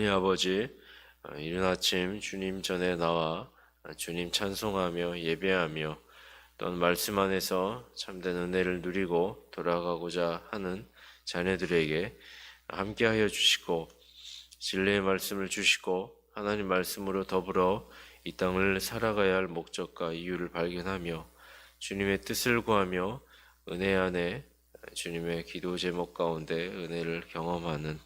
하나님 아버지, 어, 이른 아침 주님 전에 나와 어, 주님 찬송하며 예배하며 또한 말씀 안에서 참된 은혜를 누리고 돌아가고자 하는 자녀들에게 함께하여 주시고 진리의 말씀을 주시고 하나님 말씀으로 더불어 이 땅을 살아가야 할 목적과 이유를 발견하며 주님의 뜻을 구하며 은혜 안에 주님의 기도 제목 가운데 은혜를 경험하는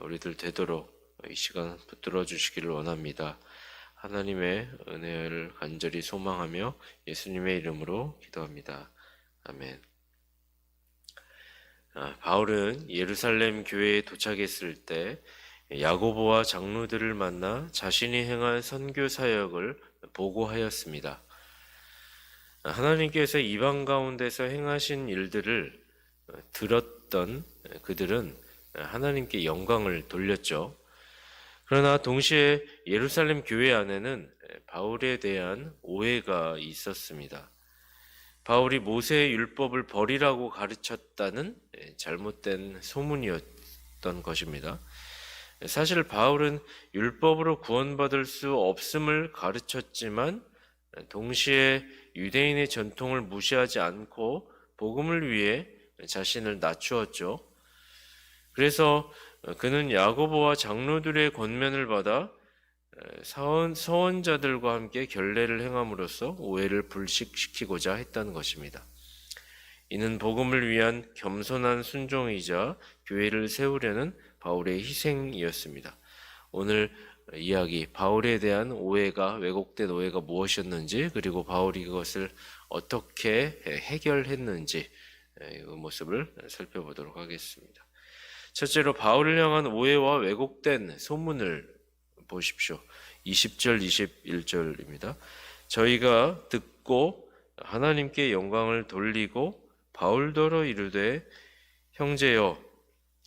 우리들 되도록 이 시간 붙들어 주시기를 원합니다. 하나님의 은혜를 간절히 소망하며 예수님의 이름으로 기도합니다. 아멘. 아, 바울은 예루살렘 교회에 도착했을 때 야고보와 장로들을 만나 자신이 행한 선교 사역을 보고하였습니다. 아, 하나님께서 이방 가운데서 행하신 일들을 어, 들었던 그들은 하나님께 영광을 돌렸죠. 그러나 동시에 예루살렘 교회 안에는 바울에 대한 오해가 있었습니다. 바울이 모세의 율법을 버리라고 가르쳤다는 잘못된 소문이었던 것입니다. 사실 바울은 율법으로 구원받을 수 없음을 가르쳤지만 동시에 유대인의 전통을 무시하지 않고 복음을 위해 자신을 낮추었죠. 그래서 그는 야고보와 장로들의 권면을 받아 사원, 서원자들과 함께 결례를 행함으로써 오해를 불식시키고자 했다는 것입니다. 이는 복음을 위한 겸손한 순종이자 교회를 세우려는 바울의 희생이었습니다. 오늘 이야기 바울에 대한 오해가 왜곡된 오해가 무엇이었는지 그리고 바울이 그것을 어떻게 해결했는지 그 모습을 살펴보도록 하겠습니다. 첫째로 바울을 향한 오해와 왜곡된 소문을 보십시오. 20절, 21절입니다. 저희가 듣고 하나님께 영광을 돌리고 바울더러 이르되 형제여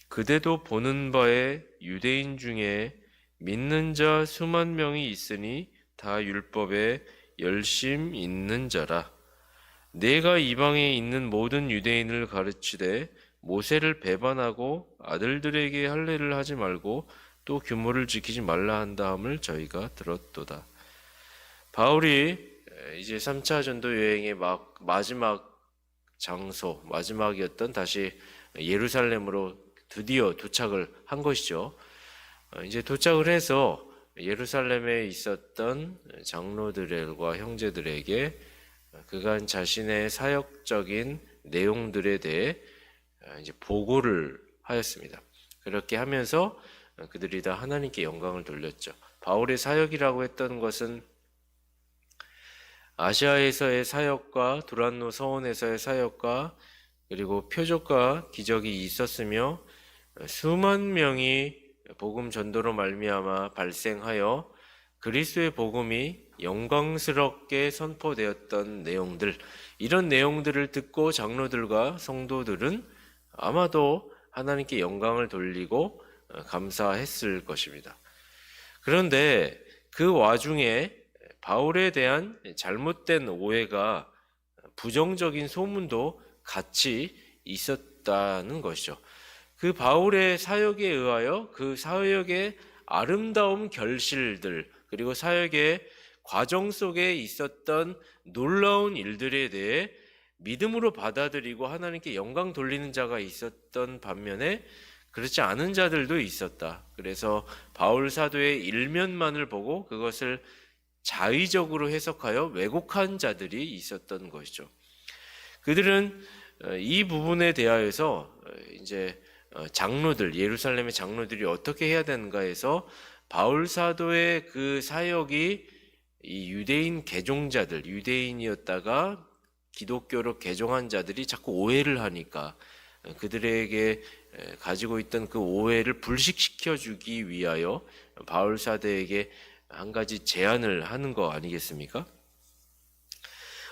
그대도 보는 바에 유대인 중에 믿는 자 수만 명이 있으니 다 율법에 열심 있는 자라 내가 이방에 있는 모든 유대인을 가르치되 모세를 배반하고 아들들에게 할례를 하지 말고 또 규모를 지키지 말라 한다함을 저희가 들었도다. 바울이 이제 3차 전도 여행의 막 마지막 장소, 마지막이었던 다시 예루살렘으로 드디어 도착을 한 것이죠. 어, 이제 도착을 해서 예루살렘에 있었던 장로들과 형제들에게 그간 자신의 사역적인 내용들에 대해 이제 보고를 하였습니다. 그렇게 하면서 그들이 다 하나님께 영광을 돌렸죠. 바울의 사역이라고 했던 것은 아시아에서의 사역과 두란노 서원에서의 사역과 그리고 표적과 기적이 있었으며 수만 명이 복음 전도로 말미암아 발생하여 그리스도의 복음이 영광스럽게 선포되었던 내용들 이런 내용들을 듣고 장로들과 성도들은 아마도 하나님께 영광을 돌리고 감사했을 것입니다. 그런데 그 와중에 바울에 대한 잘못된 오해가 부정적인 소문도 같이 있었다는 것이죠. 그 바울의 사역에 의하여 그 사역의 아름다운 결실들 그리고 사역의 과정 속에 있었던 놀라운 일들에 대해 믿음으로 받아들이고 하나님께 영광 돌리는 자가 있었던 반면에 그렇지 않은 자들도 있었다. 그래서 바울 사도의 일면만을 보고 그것을 자의적으로 해석하여 왜곡한 자들이 있었던 것이죠. 그들은 어, 이 부분에 대하여서 어, 이제 어, 장로들 예루살렘의 장로들이 어떻게 해야 되는가 해서 바울 사도의 그 사역이 이 유대인 개종자들 유대인이었다가 기독교로 개종한 자들이 자꾸 오해를 하니까 그들에게 가지고 있던 그 오해를 불식시켜 주기 위하여 바울 사도에게 한 가지 제안을 하는 거 아니겠습니까?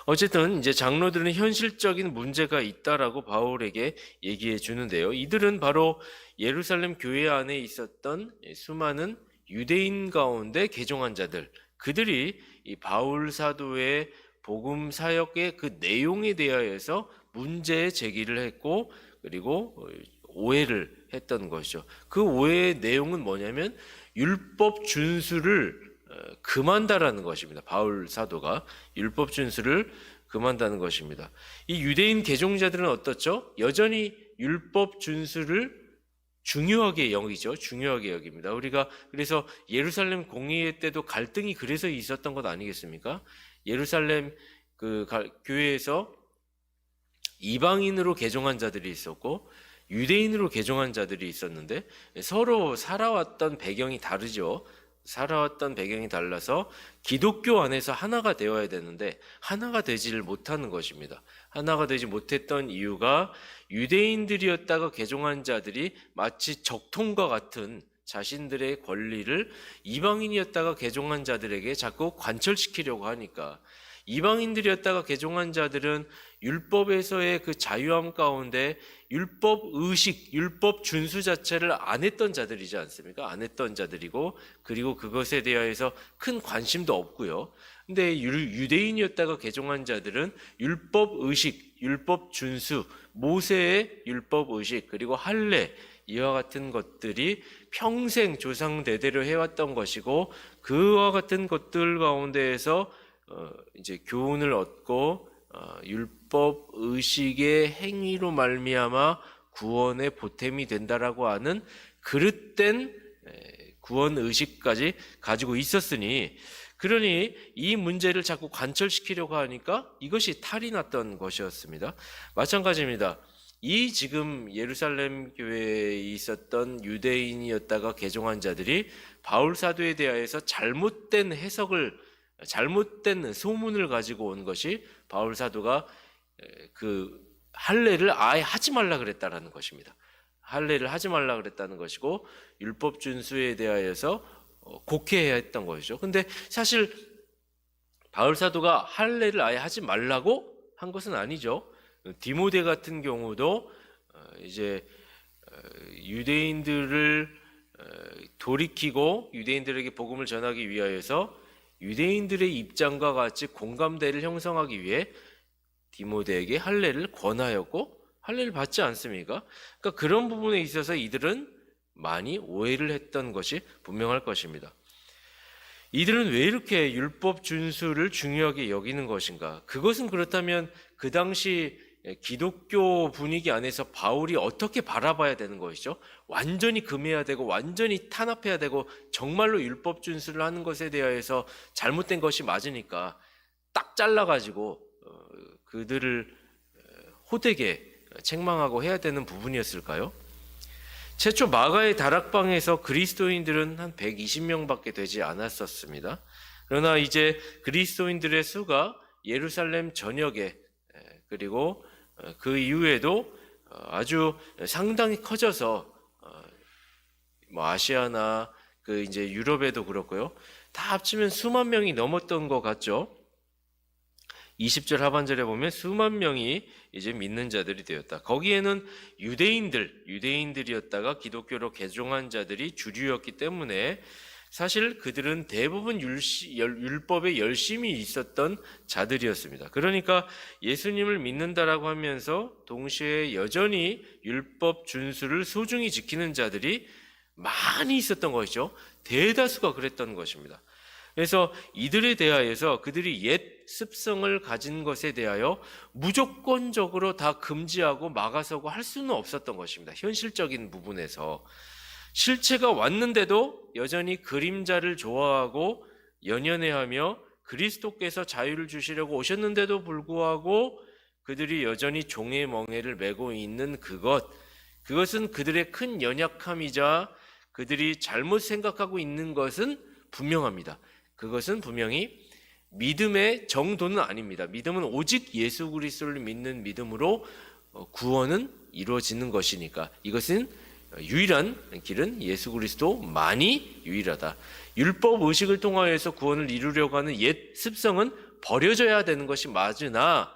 어쨌든 이제 장로들은 현실적인 문제가 있다라고 바울에게 얘기해 주는데요. 이들은 바로 예루살렘 교회 안에 있었던 수많은 유대인 가운데 개종한 자들, 그들이 이 바울 사도의 복음 사역의 그 내용에 대하여서 문제 제기를 했고 그리고 오해를 했던 것이죠. 그 오해의 내용은 뭐냐면 율법 준수를 어, 금한다라는 것입니다. 바울 사도가 율법 준수를 금한다는 것입니다. 이 유대인 개종자들은 어떻죠? 여전히 율법 준수를 중요하게 여기죠. 중요하게 여깁니다. 우리가 그래서 예루살렘 공의회 때도 갈등이 그래서 있었던 것 아니겠습니까? 예루살렘 그 가- 교회에서 이방인으로 개종한 자들이 있었고 유대인으로 개종한 자들이 있었는데 서로 살아왔던 배경이 다르죠. 살아왔던 배경이 달라서 기독교 안에서 하나가 되어야 되는데 하나가 되지를 못하는 것입니다. 하나가 되지 못했던 이유가 유대인들이었다가 개종한 자들이 마치 적통과 같은 자신들의 권리를 이방인이었다가 개종한 자들에게 자꾸 관철시키려고 하니까 이방인들이었다가 개종한 자들은 율법에서의 그 자유함 가운데 율법 의식, 율법 준수 자체를 안 했던 자들이지 않습니까? 안 했던 자들이고 그리고 그것에 대하여서 큰 관심도 없고요. 근데 유- 유대인이었다가 개종한 자들은 율법 의식, 율법 준수, 모세의 율법 의식 그리고 할례 이와 같은 것들이 평생 조상 대대로 해왔던 것이고 그와 같은 것들 가운데에서 어, 이제 교훈을 얻고 어, 율법 의식의 행위로 말미암아 구원의 보탬이 된다라고 하는 그릇된 에, 구원 의식까지 가지고 있었으니 그러니 이 문제를 자꾸 관철시키려고 하니까 이것이 탈이 났던 것이었습니다. 마찬가지입니다. 이 지금 예루살렘 교회에 있었던 유대인이었다가 개종한 자들이 바울 사도에 대하여서 잘못된 해석을 잘못된 소문을 가지고 온 것이 바울 사도가 에, 그 할례를 아예 하지 말라 그랬다라는 것입니다. 할례를 하지 말라 그랬다는 것이고 율법 준수에 대하여서 어, 곡해해야 했던 것이죠. 근데 사실 바울 사도가 할례를 아예 하지 말라고 한 것은 아니죠. 디모데 같은 경우도 어, 이제 어, 유대인들을 어, 돌이키고 유대인들에게 복음을 전하기 위하여서 유대인들의 입장과 같이 공감대를 형성하기 위해 디모데에게 할례를 권하였고 할례를 받지 않습니까? 그러니까 그런 부분에 있어서 이들은 많이 오해를 했던 것이 분명할 것입니다. 이들은 왜 이렇게 율법 준수를 중요하게 여기는 것인가? 그것은 그렇다면 그 당시 기독교 분위기 안에서 바울이 어떻게 바라봐야 되는 것이죠? 완전히 금해야 되고 완전히 탄압해야 되고 정말로 율법 준수를 하는 것에 대하여서 잘못된 것이 맞으니까 딱 잘라가지고 어, 그들을 어, 호되게 책망하고 해야 되는 부분이었을까요? 최초 마가의 다락방에서 그리스도인들은 한 120명밖에 되지 않았었습니다. 그러나 이제 그리스도인들의 수가 예루살렘 전역에 에, 그리고 어, 그 이후에도 어, 아주 상당히 커져서 어, 뭐 아시아나 그 이제 유럽에도 그렇고요. 다 합치면 수만 명이 넘었던 것 같죠. 20절 하반절에 보면 수만 명이 이제 믿는 자들이 되었다. 거기에는 유대인들, 유대인들이었다가 기독교로 개종한 자들이 주류였기 때문에 사실 그들은 대부분 율법에 열심히 있었던 자들이었습니다. 그러니까 예수님을 믿는다라고 하면서 동시에 여전히 율법 준수를 소중히 지키는 자들이 많이 있었던 것이죠. 대다수가 그랬던 것입니다. 그래서 이들에 대하여서 그들이 옛 습성을 가진 것에 대하여 무조건적으로 다 금지하고 막아서고 할 수는 없었던 것입니다. 현실적인 부분에서. 실체가 왔는데도 여전히 그림자를 좋아하고 연연해하며 그리스도께서 자유를 주시려고 오셨는데도 불구하고 그들이 여전히 종의 멍에를 메고 있는 그것, 그것은 그들의 큰 연약함이자 그들이 잘못 생각하고 있는 것은 분명합니다. 그것은 분명히 믿음의 정도는 아닙니다. 믿음은 오직 예수 그리스도를 믿는 믿음으로 어, 구원은 이루어지는 것이니까 이것은 유일한 길은 예수 그리스도만이 유일하다. 율법 의식을 통하여서 구원을 이루려고 하는 옛 습성은 버려져야 되는 것이 맞으나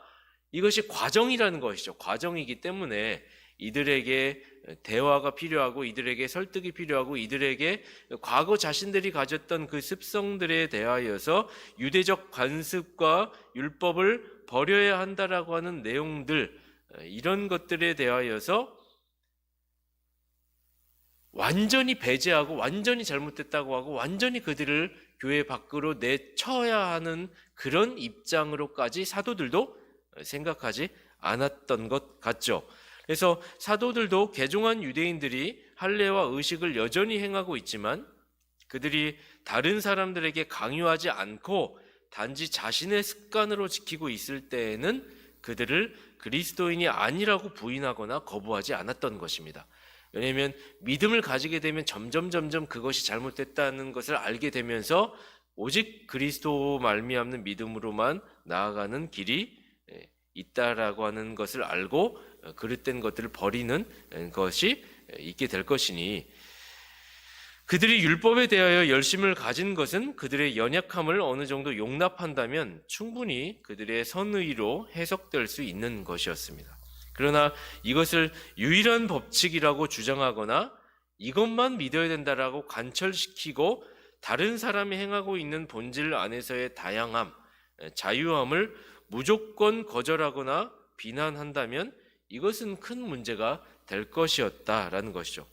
이것이 과정이라는 것이죠. 과정이기 때문에 이들에게 대화가 필요하고 이들에게 설득이 필요하고 이들에게 과거 자신들이 가졌던 그 습성들에 대하여서 유대적 관습과 율법을 버려야 한다라고 하는 내용들 이런 것들에 대하여서 완전히 배제하고 완전히 잘못됐다고 하고 완전히 그들을 교회 밖으로 내쳐야 하는 그런 입장으로까지 사도들도 생각하지 않았던 것 같죠. 그래서 사도들도 개종한 유대인들이 할례와 의식을 여전히 행하고 있지만 그들이 다른 사람들에게 강요하지 않고 단지 자신의 습관으로 지키고 있을 때에는 그들을 그리스도인이 아니라고 부인하거나 거부하지 않았던 것입니다. 왜냐하면 믿음을 가지게 되면 점점 점점 그것이 잘못됐다는 것을 알게 되면서 오직 그리스도 말미암는 믿음으로만 나아가는 길이 예, 있다라고 하는 것을 알고 어, 그릇된 것들을 버리는 예, 것이 있게 될 것이니 그들이 율법에 대하여 열심을 가진 것은 그들의 연약함을 어느 정도 용납한다면 충분히 그들의 선의로 해석될 수 있는 것이었습니다. 그러나 이것을 유일한 법칙이라고 주장하거나 이것만 믿어야 된다라고 관철시키고 다른 사람이 행하고 있는 본질 안에서의 다양함, 자유함을 무조건 거절하거나 비난한다면 이것은 큰 문제가 될 것이었다라는 것이죠.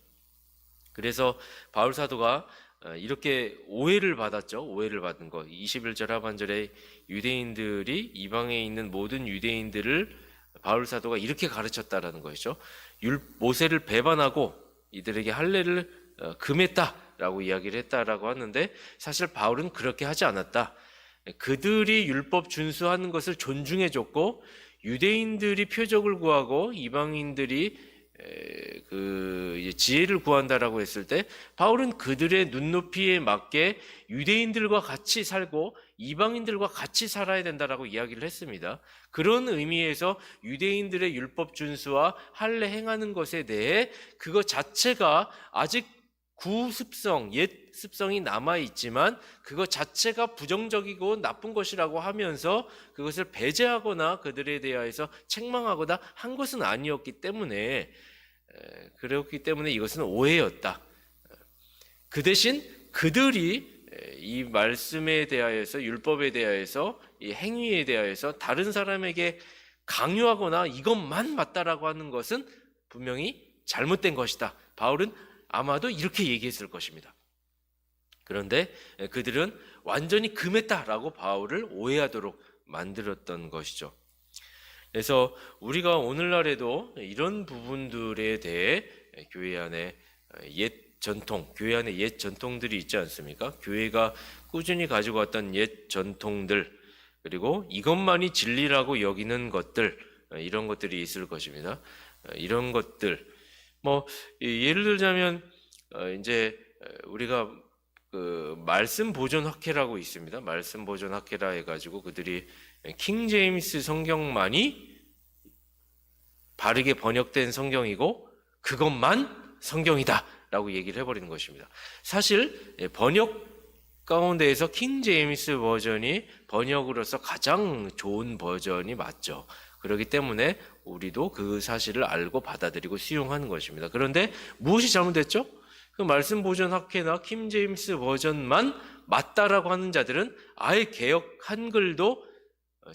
그래서 바울 사도가 어, 이렇게 오해를 받았죠. 오해를 받은 거. 21절 하반절에 유대인들이 이방에 있는 모든 유대인들을 바울 사도가 이렇게 가르쳤다라는 것이죠. 율 모세를 배반하고 이들에게 할례를 어, 금했다라고 이야기를 했다라고 하는데 사실 바울은 그렇게 하지 않았다. 그들이 율법 준수하는 것을 존중해 줬고 유대인들이 표적을 구하고 이방인들이 에, 그 이제 지혜를 구한다라고 했을 때 바울은 그들의 눈높이에 맞게 유대인들과 같이 살고 이방인들과 같이 살아야 된다라고 이야기를 했습니다. 그런 의미에서 유대인들의 율법 준수와 할례 행하는 것에 대해 그것 자체가 아직 구습성, 옛 습성이 남아 있지만 그것 자체가 부정적이고 나쁜 것이라고 하면서 그것을 배제하거나 그들에 대하여서 책망하거나 한 것은 아니었기 때문에 그렇기 때문에 이것은 오해였다. 그 대신 그들이 이 말씀에 대하여서 율법에 대하여서 이 행위에 대하여서 다른 사람에게 강요하거나 이것만 맞다라고 하는 것은 분명히 잘못된 것이다. 바울은 아마도 이렇게 얘기했을 것입니다. 그런데 그들은 완전히 금했다라고 바울을 오해하도록 만들었던 것이죠. 그래서 우리가 오늘날에도 이런 부분들에 대해 교회 안에 옛 전통, 교회 안에 옛 전통들이 있지 않습니까? 교회가 꾸준히 가지고 왔던 옛 전통들, 그리고 이것만이 진리라고 여기는 것들, 이런 것들이 있을 것입니다. 이런 것들, 뭐, 예를 들자면, 어, 이제 우리가 그 말씀 보존 학회라고 있습니다. 말씀 보존 학회라 해가지고 그들이 킹 제임스 성경만이 바르게 번역된 성경이고 그것만 성경이다라고 얘기를 해버리는 것입니다. 사실 예, 번역 가운데에서 킹 제임스 버전이 번역으로서 가장 좋은 버전이 맞죠. 그렇기 때문에 우리도 그 사실을 알고 받아들이고 수용하는 것입니다. 그런데 무엇이 잘못됐죠? 그 말씀 보존 학회나 킴 제임스 버전만 맞다라고 하는 자들은 아예 개혁 한글도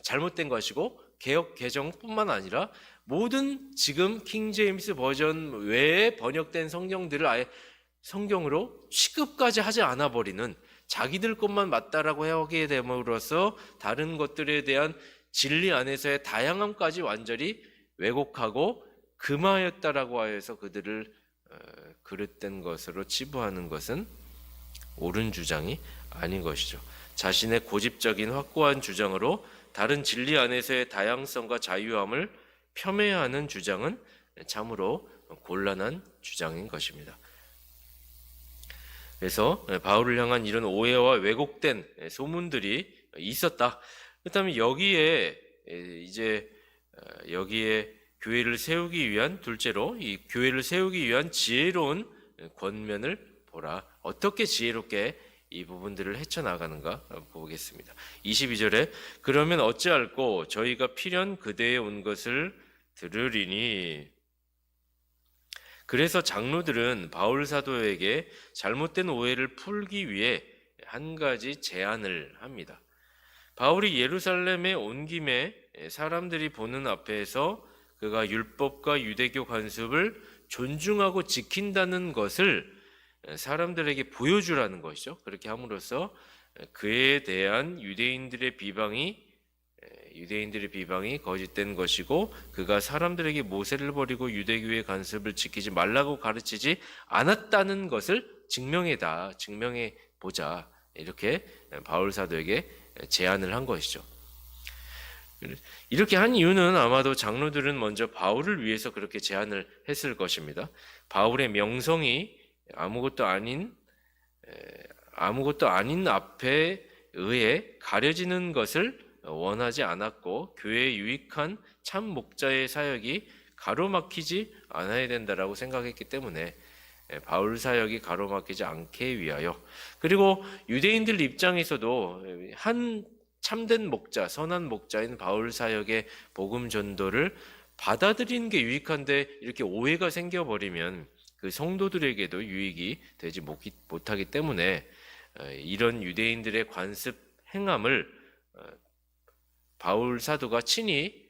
잘못된 것이고 개혁 개정뿐만 아니라 모든 지금 킹 제임스 버전 외에 번역된 성경들을 아예 성경으로 취급까지 하지 않아 버리는 자기들 것만 맞다라고 하게 됨으로써 다른 것들에 대한 진리 안에서의 다양함까지 완전히 왜곡하고 금하였다라고 하여서 그들을 어, 그릇된 것으로 치부하는 것은 옳은 주장이 아닌 것이죠. 자신의 고집적인 확고한 주장으로 다른 진리 안에서의 다양성과 자유함을 폄훼하는 주장은 참으로 곤란한 주장인 것입니다. 그래서 바울을 향한 이런 오해와 왜곡된 소문들이 있었다. 그렇다면 여기에 이제 여기에 교회를 세우기 위한 둘째로 이 교회를 세우기 위한 지혜로운 권면을 보라. 어떻게 지혜롭게 이 부분들을 헤쳐나가는가 보겠습니다. 22절에 그러면 어찌할꼬 저희가 필연 그대에 온 것을 들으리니 그래서 장로들은 바울 사도에게 잘못된 오해를 풀기 위해 한 가지 제안을 합니다. 바울이 예루살렘에 온 김에 사람들이 보는 앞에서 그가 율법과 유대교 관습을 존중하고 지킨다는 것을 사람들에게 보여주라는 것이죠. 그렇게 함으로써 그에 대한 유대인들의 비방이 유대인들의 비방이 거짓된 것이고 그가 사람들에게 모세를 버리고 유대교의 간섭을 지키지 말라고 가르치지 않았다는 것을 증명해다 증명해 보자 이렇게 바울 사도에게 제안을 한 것이죠. 이렇게 한 이유는 아마도 장로들은 먼저 바울을 위해서 그렇게 제안을 했을 것입니다. 바울의 명성이 아무것도 아닌 에, 아무것도 아닌 앞에 의해 가려지는 것을 원하지 않았고 교회에 유익한 참 목자의 사역이 가로막히지 않아야 된다라고 생각했기 때문에 에, 바울 사역이 가로막히지 않게 위하여. 그리고 유대인들 입장에서도 한 참된 목자, 선한 목자인 바울 사역의 복음 전도를 받아들이는 게 유익한데 이렇게 오해가 생겨버리면 그 성도들에게도 유익이 되지 못- 못하기 때문에 어, 이런 유대인들의 관습 행함을 어, 바울 사도가 친히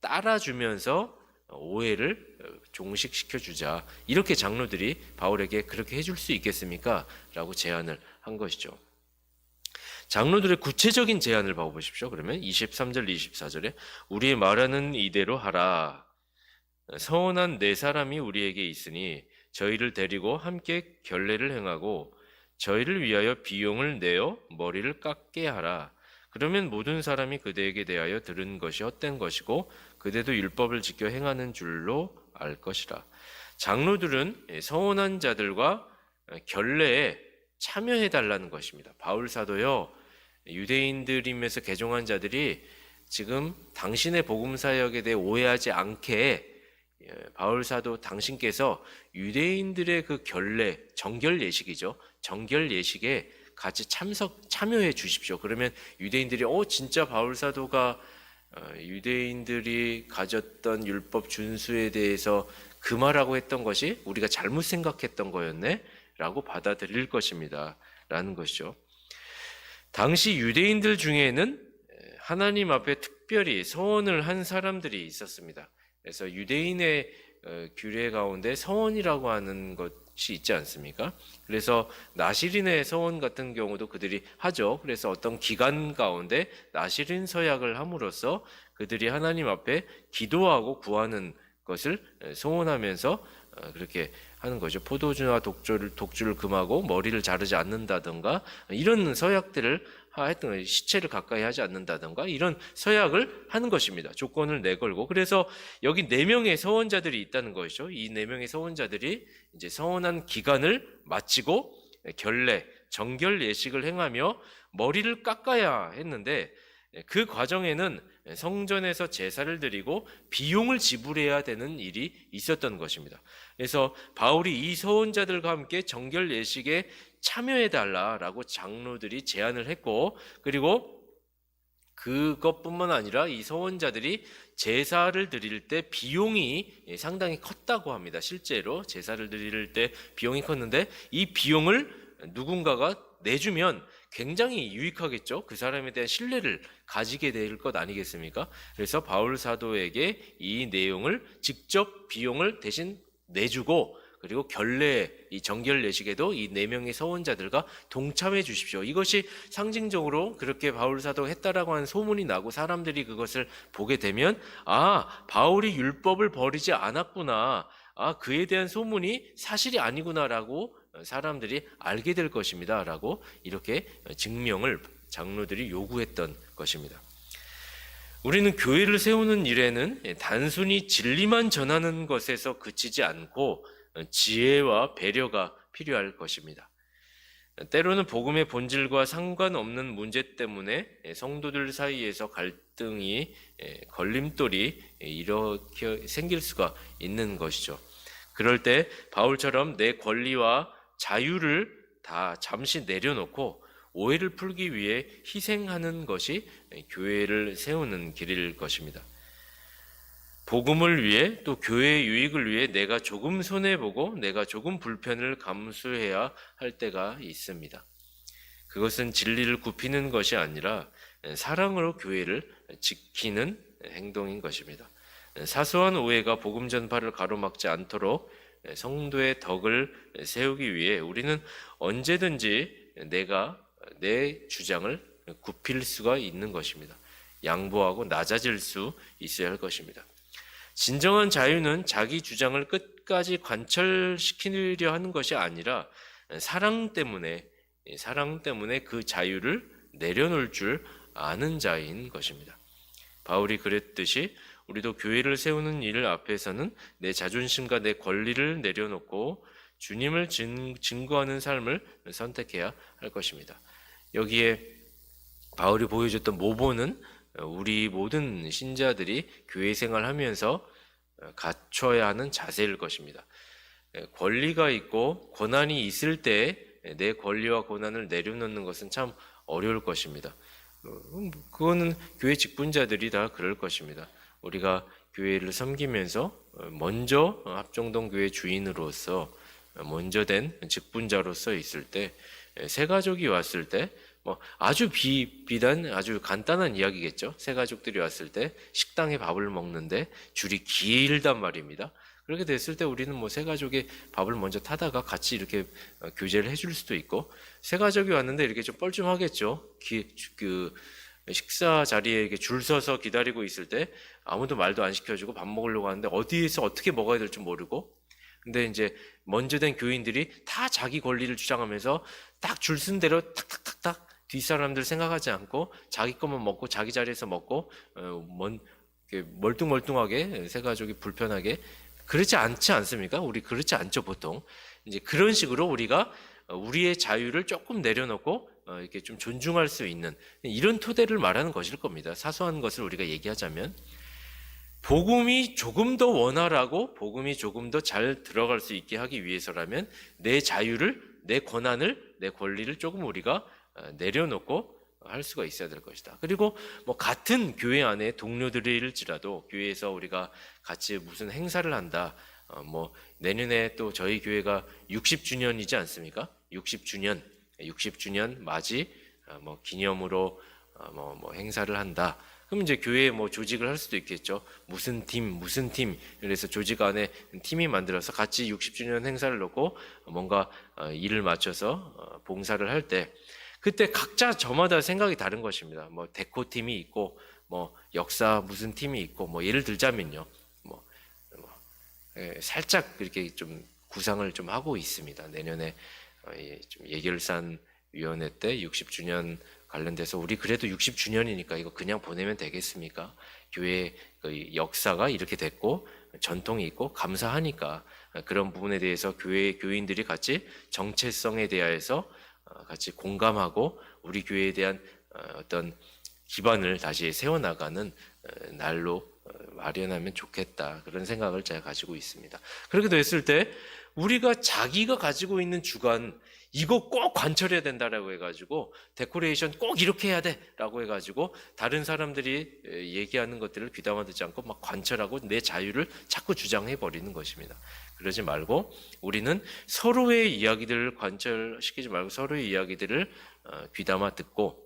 따라주면서 오해를 어, 종식시켜 주자. 이렇게 장로들이 바울에게 그렇게 해줄 수 있겠습니까? 라고 제안을 한 것이죠. 장로들의 구체적인 제안을 봐보십시오. 그러면 23절, 24절에 우리의 말하는 이대로 하라. 서원한 네 사람이 우리에게 있으니 저희를 데리고 함께 결례를 행하고 저희를 위하여 비용을 내어 머리를 깎게 하라. 그러면 모든 사람이 그대에게 대하여 들은 것이 헛된 것이고 그대도 율법을 지켜 행하는 줄로 알 것이라. 장로들은 서원한 자들과 결례에 참여해 달라는 것입니다. 바울 사도요. 유대인들이면서 개종한 자들이 지금 당신의 복음 사역에 대해 오해하지 않게 예, 바울 사도 당신께서 유대인들의 그 결례, 정결 예식이죠. 정결 예식에 같이 참석 참여해 주십시오. 그러면 유대인들이 어 진짜 바울 사도가 어, 유대인들이 가졌던 율법 준수에 대해서 그 말하고 했던 것이 우리가 잘못 생각했던 거였네라고 받아들일 것입니다. 라는 것이죠. 당시 유대인들 중에는 하나님 앞에 특별히 서원을 한 사람들이 있었습니다. 그래서 유대인의 어, 규례 가운데 서원이라고 하는 것 이 있지 않습니까? 그래서 나시린의 서원 같은 경우도 그들이 하죠. 그래서 어떤 기간 가운데 나시린 서약을 함으로써 그들이 하나님 앞에 기도하고 구하는 것을 소원하면서 어, 그렇게 하는 거죠. 포도주나 독주를 독주를 금하고 머리를 자르지 않는다든가 이런 서약들을 했던 거예요. 시체를 가까이 하지 않는다든가 이런 서약을 하는 것입니다. 조건을 내걸고 그래서 여기 네 명의 서원자들이 있다는 것이죠. 이 네 명의 서원자들이 이제 서원한 기간을 마치고 결례 정결 예식을 행하며 머리를 깎아야 했는데 그 과정에는 성전에서 제사를 드리고 비용을 지불해야 되는 일이 있었던 것입니다. 그래서 바울이 이 서원자들과 함께 정결 예식에 참여해 달라라고 장로들이 제안을 했고 그리고 그것뿐만 아니라 이 서원자들이 제사를 드릴 때 비용이 상당히 컸다고 합니다. 실제로 제사를 드릴 때 비용이 컸는데 이 비용을 누군가가 내주면 굉장히 유익하겠죠. 그 사람에 대한 신뢰를 가지게 될 것 아니겠습니까? 그래서 바울 사도에게 이 내용을 직접 비용을 대신 내주고 그리고 결례 이 정결 예식에도 이 네 명의 서원자들과 동참해 주십시오. 이것이 상징적으로 그렇게 바울 사도가 했다라고 하는 소문이 나고 사람들이 그것을 보게 되면 아 바울이 율법을 버리지 않았구나. 아 그에 대한 소문이 사실이 아니구나라고 사람들이 알게 될 것입니다라고 이렇게 증명을 장로들이 요구했던 것입니다. 우리는 교회를 세우는 일에는 단순히 진리만 전하는 것에서 그치지 않고 지혜와 배려가 필요할 것입니다. 때로는 복음의 본질과 상관없는 문제 때문에 성도들 사이에서 갈등이 걸림돌이 이렇게 생길 수가 있는 것이죠. 그럴 때 바울처럼 내 권리와 자유를 다 잠시 내려놓고 오해를 풀기 위해 희생하는 것이 교회를 세우는 길일 것입니다. 복음을 위해 또 교회의 유익을 위해 내가 조금 손해보고 내가 조금 불편을 감수해야 할 때가 있습니다. 그것은 진리를 굽히는 것이 아니라 사랑으로 교회를 지키는 행동인 것입니다. 사소한 오해가 복음 전파를 가로막지 않도록 성도의 덕을 세우기 위해 우리는 언제든지 내가 내 주장을 굽힐 수가 있는 것입니다. 양보하고 낮아질 수 있어야 할 것입니다. 진정한 자유는 자기 주장을 끝까지 관철시키려 하는 것이 아니라 사랑 때문에 사랑 때문에 그 자유를 내려놓을 줄 아는 자인 것입니다. 바울이 그랬듯이 우리도 교회를 세우는 일 앞에서는 내 자존심과 내 권리를 내려놓고 주님을 증, 증거하는 삶을 선택해야 할 것입니다. 여기에 바울이 보여줬던 모본은 우리 모든 신자들이 교회 생활하면서 갖춰야 하는 자세일 것입니다. 권리가 있고 고난이 있을 때 내 권리와 고난을 내려놓는 것은 참 어려울 것입니다. 음, 그거는 교회 직분자들이 다 그럴 것입니다. 우리가 교회를 섬기면서 먼저 합정동 교회 주인으로서 먼저 된 직분자로서 있을 때 새 가족이 왔을 때 뭐 아주 비, 비단 아주 간단한 이야기겠죠. 새 가족들이 왔을 때 식당에 밥을 먹는데 줄이 길단 말입니다. 그렇게 됐을 때 우리는 뭐새 가족이 밥을 먼저 타다가 같이 이렇게 어, 교제를 해줄 수도 있고 새 가족이 왔는데 이렇게 좀 뻘쭘하겠죠. 기, 그 식사 자리에 이렇게 줄 서서 기다리고 있을 때 아무도 말도 안 시켜주고 밥 먹으려고 하는데 어디에서 어떻게 먹어야 될지 모르고 근데 이제 먼저 된 교인들이 다 자기 권리를 주장하면서 딱 줄 쓴 대로 탁탁탁탁 뒷사람들 생각하지 않고 자기 것만 먹고 자기 자리에서 먹고 어, 먼, 멀뚱멀뚱하게 새 가족이 불편하게 그렇지 않지 않습니까? 우리 그렇지 않죠 보통 이제 그런 식으로 우리가 우리의 자유를 조금 내려놓고 어, 이렇게 좀 존중할 수 있는 이런 토대를 말하는 것일 겁니다. 사소한 것을 우리가 얘기하자면 복음이 조금 더 원활하고 복음이 조금 더 잘 들어갈 수 있게 하기 위해서라면 내 자유를 내 권한을 내 권리를 조금 우리가 어, 내려놓고 할 수가 있어야 될 것이다. 그리고 뭐 같은 교회 안에 동료들일지라도 교회에서 우리가 같이 무슨 행사를 한다. 어, 뭐 내년에 또 저희 교회가 60주년이지 않습니까? 60주년, 60주년 맞이 어, 뭐 기념으로 어, 뭐, 뭐 행사를 한다. 그럼 이제 교회에 뭐 조직을 할 수도 있겠죠. 무슨 팀, 무슨 팀. 그래서 조직 안에 팀이 만들어서 같이 60주년 행사를 놓고 뭔가 어, 일을 맞춰서 어, 봉사를 할 때 그때 각자 저마다 생각이 다른 것입니다. 뭐 데코 팀이 있고 뭐 역사 무슨 팀이 있고 뭐 예를 들자면요. 뭐, 뭐 예, 살짝 이렇게 좀 구상을 좀 하고 있습니다. 내년에 좀 예결산 위원회 때 60주년 관련돼서 우리 그래도 60주년이니까 이거 그냥 보내면 되겠습니까? 교회 그 역사가 이렇게 됐고 전통이 있고 감사하니까 그런 부분에 대해서 교회 교인들이 같이 정체성에 대하여서 어, 같이 공감하고 우리 교회에 대한 어, 어떤 기반을 다시 세워나가는 어, 날로 마련하면 좋겠다 그런 생각을 제가 가지고 있습니다. 그렇게 됐을 때 우리가 자기가 가지고 있는 주관 이거 꼭 관철해야 된다라고 해가지고 데코레이션 꼭 이렇게 해야 돼라고 해가지고 다른 사람들이 얘기하는 것들을 귀담아 듣지 않고 막 관철하고 내 자유를 자꾸 주장해 버리는 것입니다. 그러지 말고 우리는 서로의 이야기들을 관철시키지 말고 서로의 이야기들을 어, 귀담아 듣고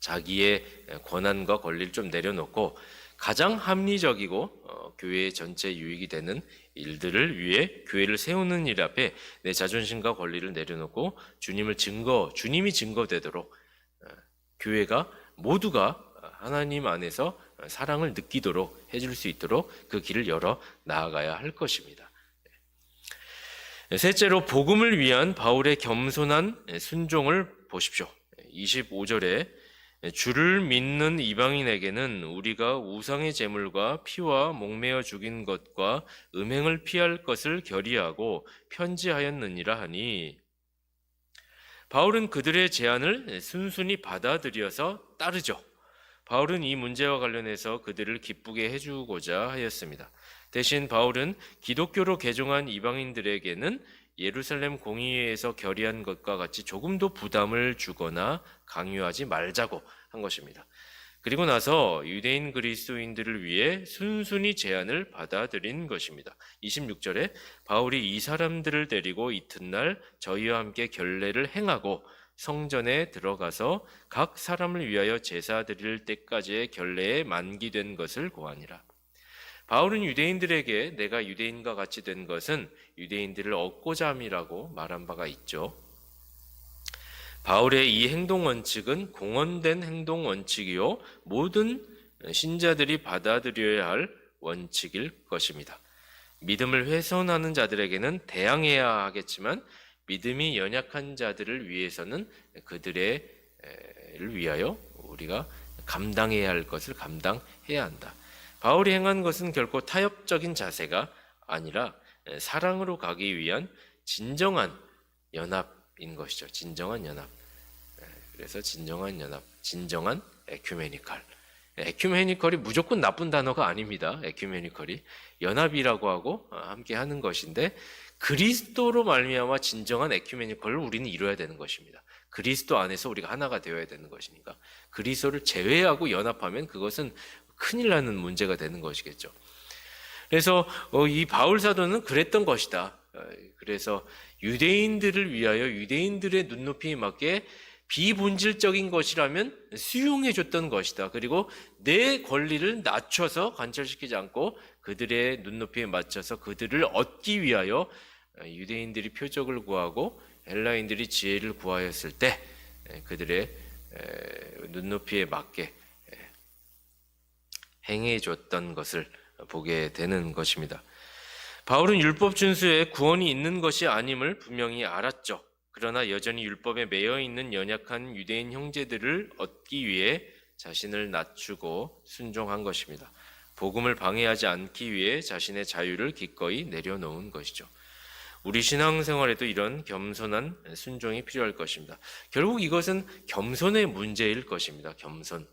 자기의 권한과 권리를 좀 내려놓고 가장 합리적이고 어, 교회 전체 유익이 되는 일들을 위해 교회를 세우는 일 앞에 내 자존심과 권리를 내려놓고 주님을 증거, 주님이 증거되도록 어, 교회가 모두가 하나님 안에서 사랑을 느끼도록 해줄 수 있도록 그 길을 열어 나아가야 할 것입니다. 네, 셋째로 복음을 위한 바울의 겸손한 순종을 보십시오. 25절에 주를 믿는 이방인에게는 우리가 우상의 제물과 피와 목매어 죽인 것과 음행을 피할 것을 결의하고 편지하였느니라 하니 바울은 그들의 제안을 순순히 받아들여서 따르죠. 바울은 이 문제와 관련해서 그들을 기쁘게 해주고자 하였습니다. 대신 바울은 기독교로 개종한 이방인들에게는 예루살렘 공의회에서 결의한 것과 같이 조금도 부담을 주거나 강요하지 말자고 한 것입니다. 그리고 나서 유대인 그리스도인들을 위해 순순히 제안을 받아들인 것입니다. 26절에 바울이 이 사람들을 데리고 이튿날 저희와 함께 결례를 행하고 성전에 들어가서 각 사람을 위하여 제사 드릴 때까지의 결례에 만기된 것을 고하니라. 바울은 유대인들에게 내가 유대인과 같이 된 것은 유대인들을 얻고자 함이라고 말한 바가 있죠. 바울의 이 행동 원칙은 공언된 행동 원칙이요 모든 신자들이 받아들여야 할 원칙일 것입니다. 믿음을 훼손하는 자들에게는 대항해야 하겠지만 믿음이 연약한 자들을 위해서는 그들의 를 위하여 우리가 감당해야 할 것을 감당해야 한다. 바울이 행한 것은 결코 타협적인 자세가 아니라 사랑으로 가기 위한 진정한 연합인 것이죠. 진정한 연합. 그래서 진정한 연합, 진정한 에큐메니컬. 에큐메니컬이 무조건 나쁜 단어가 아닙니다. 에큐메니컬이 연합이라고 하고 함께 하는 것인데 그리스도로 말미암아 진정한 에큐메니컬을 우리는 이루어야 되는 것입니다. 그리스도 안에서 우리가 하나가 되어야 되는 것이니까 그리스도를 제외하고 연합하면 그것은 큰일 나는 문제가 되는 것이겠죠. 그래서 어, 이 바울 사도는 그랬던 것이다. 어, 그래서 유대인들을 위하여 유대인들의 눈높이에 맞게 비본질적인 것이라면 수용해 줬던 것이다. 그리고 내 권리를 낮춰서 관철시키지 않고 그들의 눈높이에 맞춰서 그들을 얻기 위하여 유대인들이 표적을 구하고 헬라인들이 지혜를 구하였을 때 그들의 눈높이에 맞게 행해 줬던 것을 보게 되는 것입니다. 바울은 율법 준수에 구원이 있는 것이 아님을 분명히 알았죠. 그러나 여전히 율법에 매여 있는 연약한 유대인 형제들을 얻기 위해 자신을 낮추고 순종한 것입니다. 복음을 방해하지 않기 위해 자신의 자유를 기꺼이 내려놓은 것이죠. 우리 신앙생활에도 이런 겸손한 순종이 필요할 것입니다. 결국 이것은 겸손의 문제일 것입니다. 겸손.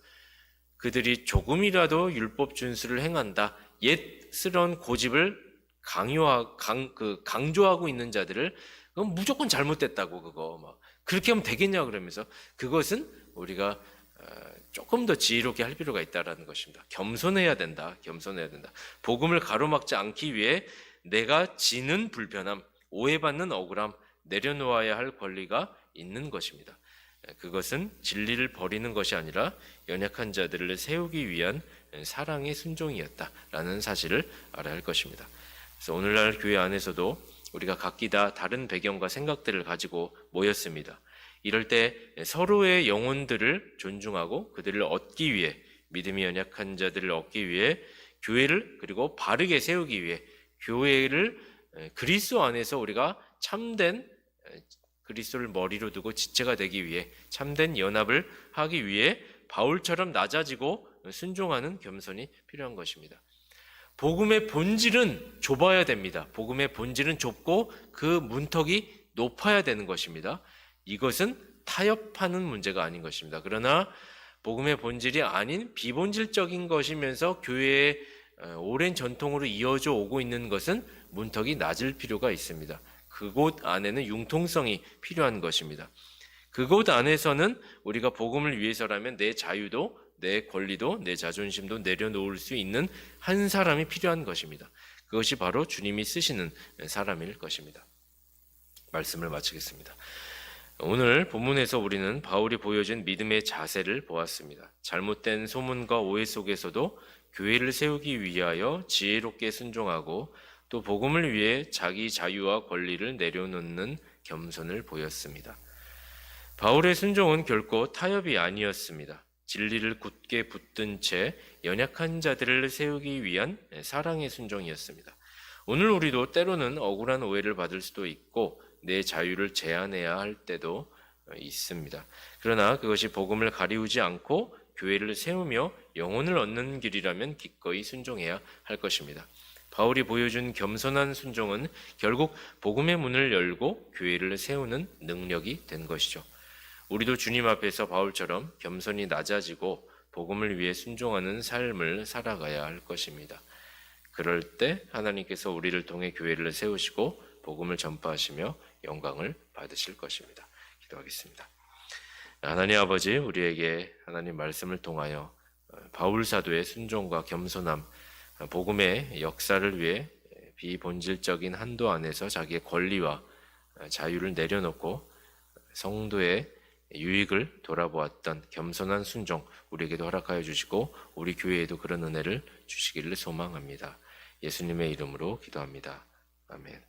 그들이 조금이라도 율법 준수를 행한다. 옛스러운 고집을 강요하, 강, 그 강조하고 있는 자들을 그건 무조건 잘못됐다고 그거 막 그렇게 하면 되겠냐 그러면서 그것은 우리가 어, 조금 더 지혜롭게 할 필요가 있다라는 것입니다. 겸손해야 된다. 겸손해야 된다. 복음을 가로막지 않기 위해 내가 지는 불편함, 오해받는 억울함 내려놓아야 할 권리가 있는 것입니다. 그것은 진리를 버리는 것이 아니라 연약한 자들을 세우기 위한 사랑의 순종이었다라는 사실을 알아야 할 것입니다. 그래서 오늘날 교회 안에서도 우리가 각기 다 다른 배경과 생각들을 가지고 모였습니다. 이럴 때 서로의 영혼들을 존중하고 그들을 얻기 위해 믿음이 연약한 자들을 얻기 위해 교회를 그리고 바르게 세우기 위해 교회를 그리스도 안에서 우리가 참된 그리스도를 머리로 두고 지체가 되기 위해 참된 연합을 하기 위해 바울처럼 낮아지고 순종하는 겸손이 필요한 것입니다. 복음의 본질은 좁아야 됩니다. 복음의 본질은 좁고 그 문턱이 높아야 되는 것입니다. 이것은 타협하는 문제가 아닌 것입니다. 그러나 복음의 본질이 아닌 비본질적인 것이면서 교회의 오랜 전통으로 이어져 오고 있는 것은 문턱이 낮을 필요가 있습니다. 그곳 안에는 융통성이 필요한 것입니다. 그곳 안에서는 우리가 복음을 위해서라면 내 자유도 내 권리도 내 자존심도 내려놓을 수 있는 한 사람이 필요한 것입니다. 그것이 바로 주님이 쓰시는 사람일 것입니다. 말씀을 마치겠습니다. 오늘 본문에서 우리는 바울이 보여준 믿음의 자세를 보았습니다. 잘못된 소문과 오해 속에서도 교회를 세우기 위하여 지혜롭게 순종하고 또 복음을 위해 자기 자유와 권리를 내려놓는 겸손을 보였습니다. 바울의 순종은 결코 타협이 아니었습니다. 진리를 굳게 붙든 채 연약한 자들을 세우기 위한 사랑의 순종이었습니다. 오늘 우리도 때로는 억울한 오해를 받을 수도 있고 내 자유를 제한해야 할 때도 있습니다. 그러나 그것이 복음을 가리우지 않고 교회를 세우며 영혼을 얻는 길이라면 기꺼이 순종해야 할 것입니다. 바울이 보여준 겸손한 순종은 결국 복음의 문을 열고 교회를 세우는 능력이 된 것이죠. 우리도 주님 앞에서 바울처럼 겸손히 낮아지고 복음을 위해 순종하는 삶을 살아가야 할 것입니다. 그럴 때 하나님께서 우리를 통해 교회를 세우시고 복음을 전파하시며 영광을 받으실 것입니다. 기도하겠습니다. 하나님 아버지, 우리에게 하나님 말씀을 통하여 바울 사도의 순종과 겸손함, 복음의 역사를 위해 비본질적인 한도 안에서 자기의 권리와 자유를 내려놓고 성도의 유익을 돌아보았던 겸손한 순종 우리에게도 허락하여 주시고 우리 교회에도 그런 은혜를 주시기를 소망합니다. 예수님의 이름으로 기도합니다. 아멘.